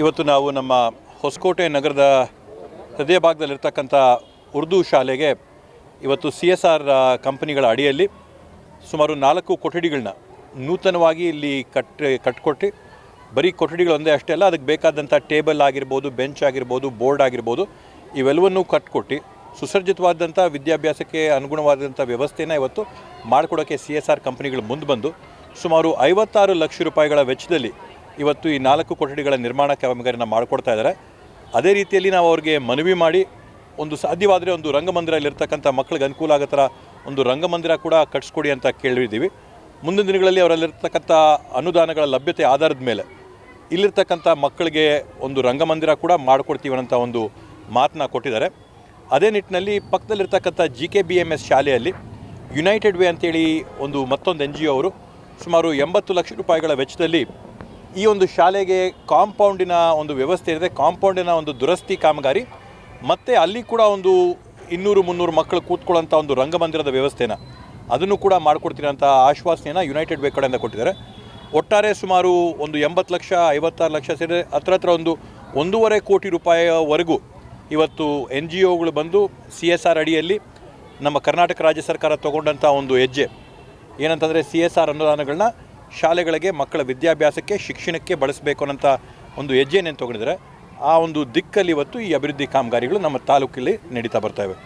ಇವತ್ತು ನಾವು ನಮ್ಮ ಹೊಸಕೋಟೆ ನಗರದ ಹೃದಯ ಭಾಗದಲ್ಲಿರ್ತಕ್ಕಂಥ ಉರ್ದು ಶಾಲೆಗೆ ಇವತ್ತು ಸಿ ಎಸ್ ಆರ್ ಕಂಪನಿಗಳ ಅಡಿಯಲ್ಲಿ ಸುಮಾರು ನಾಲ್ಕು ಕೊಠಡಿಗಳನ್ನ ನೂತನವಾಗಿ ಇಲ್ಲಿ ಕಟ್ ಕಟ್ಕೊಟ್ಟು, ಬರೀ ಕೊಠಡಿಗಳು ಒಂದೇ ಅಷ್ಟೇ ಅಲ್ಲ, ಅದಕ್ಕೆ ಬೇಕಾದಂಥ ಟೇಬಲ್ ಆಗಿರ್ಬೋದು, ಬೆಂಚ್ ಆಗಿರ್ಬೋದು, ಬೋರ್ಡ್ ಆಗಿರ್ಬೋದು, ಇವೆಲ್ಲವನ್ನೂ ಕಟ್ಕೊಟ್ಟು ಸುಸರ್ಜಿತವಾದಂಥ ವಿದ್ಯಾಭ್ಯಾಸಕ್ಕೆ ಅನುಗುಣವಾದಂಥ ವ್ಯವಸ್ಥೆನ ಇವತ್ತು ಮಾಡಿಕೊಡೋಕ್ಕೆ ಸಿ ಎಸ್ ಆರ್ ಕಂಪನಿಗಳು ಮುಂದೆ ಬಂದು ಸುಮಾರು ಐವತ್ತಾರು ಲಕ್ಷ ರೂಪಾಯಿಗಳ ವೆಚ್ಚದಲ್ಲಿ ಇವತ್ತು ಈ ನಾಲ್ಕು ಕೊಠಡಿಗಳ ನಿರ್ಮಾಣ ಕಾಮಗಾರಿನ ಮಾಡಿಕೊಡ್ತಾ ಇದ್ದಾರೆ. ಅದೇ ರೀತಿಯಲ್ಲಿ ನಾವು ಅವ್ರಿಗೆ ಮನವಿ ಮಾಡಿ ಒಂದು ಸಾಧ್ಯವಾದರೆ ಒಂದು ರಂಗಮಂದಿರಲ್ಲಿರ್ತಕ್ಕಂಥ ಮಕ್ಕಳಿಗೆ ಅನುಕೂಲ ಆಗೋ ಥರ ಒಂದು ರಂಗಮಂದಿರ ಕೂಡ ಕಟ್ಸ್ಕೊಡಿ ಅಂತ ಕೇಳಿದ್ದೀವಿ ಮುಂದಿನ ದಿನಗಳಲ್ಲಿ ಅವರಲ್ಲಿರ್ತಕ್ಕಂಥ ಅನುದಾನಗಳ ಲಭ್ಯತೆ ಆಧಾರದ ಮೇಲೆ ಇಲ್ಲಿರ್ತಕ್ಕಂಥ ಮಕ್ಕಳಿಗೆ ಒಂದು ರಂಗಮಂದಿರ ಕೂಡ ಮಾಡಿಕೊಡ್ತೀವಿ ಅನ್ನೋಂಥ ಒಂದು ಮಾತನ್ನ ಕೊಟ್ಟಿದ್ದಾರೆ. ಅದೇ ನಿಟ್ಟಿನಲ್ಲಿ ಪಕ್ಕದಲ್ಲಿರ್ತಕ್ಕಂಥ G K B M S ಶಾಲೆಯಲ್ಲಿ ಯುನೈಟೆಡ್ ವೇ ಅಂತೇಳಿ ಒಂದು ಮತ್ತೊಂದು ಎನ್ ಜಿ ಅವರು ಸುಮಾರು ಎಂಬತ್ತು ಲಕ್ಷ ರೂಪಾಯಿಗಳ ವೆಚ್ಚದಲ್ಲಿ ಈ ಒಂದು ಶಾಲೆಗೆ ಕಾಂಪೌಂಡಿನ ಒಂದು ವ್ಯವಸ್ಥೆ ಇದೆ. ಕಾಂಪೌಂಡಿನ ಒಂದು ದುರಸ್ತಿ ಕಾಮಗಾರಿ. ಮತ್ತು ಅಲ್ಲಿ ಕೂಡ ಒಂದು ಇನ್ನೂರು ಮುನ್ನೂರು ಮಕ್ಕಳು ಕೂತ್ಕೊಳ್ಳೋಂಥ ಒಂದು ರಂಗಮಂದಿರದ ವ್ಯವಸ್ಥೆನ ಅದನ್ನು ಕೂಡ ಮಾಡಿಕೊಡ್ತೀನಿ ಅಂತ ಆಶ್ವಾಸನೆಯನ್ನು ಯುನೈಟೆಡ್ ವೇ ಕಡೆಯಿಂದ ಕೊಟ್ಟಿದ್ದಾರೆ. ಒಟ್ಟಾರೆ ಸುಮಾರು ಒಂದು ಎಂಬತ್ತು ಲಕ್ಷ, ಐವತ್ತಾರು ಲಕ್ಷ ಸೇರಿ ಹತ್ರ ಹತ್ರ ಒಂದು ಒಂದೂವರೆ ಕೋಟಿ ರೂಪಾಯಿವರೆಗೂ ಇವತ್ತು ಎನ್ ಜಿ ಒಗಳು ಬಂದು ಸಿ ಎಸ್ ಆರ್ ಅಡಿಯಲ್ಲಿ ನಮ್ಮ ಕರ್ನಾಟಕ ರಾಜ್ಯ ಸರ್ಕಾರ ತಗೊಂಡಂಥ ಒಂದು ಹೆಜ್ಜೆ. ಏನಂತಂದರೆ ಸಿ ಎಸ್ ಆರ್ ಅನುದಾನಗಳನ್ನ ಶಾಲೆಗಳಿಗೆ ಮಕ್ಕಳ ವಿದ್ಯಾಭ್ಯಾಸಕ್ಕೆ, ಶಿಕ್ಷಣಕ್ಕೆ ಬಳಸಬೇಕು ಅನ್ನೋಂಥ ಒಂದು ಹೆಜ್ಜೆನೇನು ತೊಗೊಂಡಿದ್ದಾರೆ, ಆ ಒಂದು ದಿಕ್ಕಲ್ಲಿ ಇವತ್ತು ಈ ಅಭಿವೃದ್ಧಿ ಕಾಮಗಾರಿಗಳು ನಮ್ಮ ತಾಲೂಕಲ್ಲಿ ನಡೀತಾ ಬರ್ತವೆ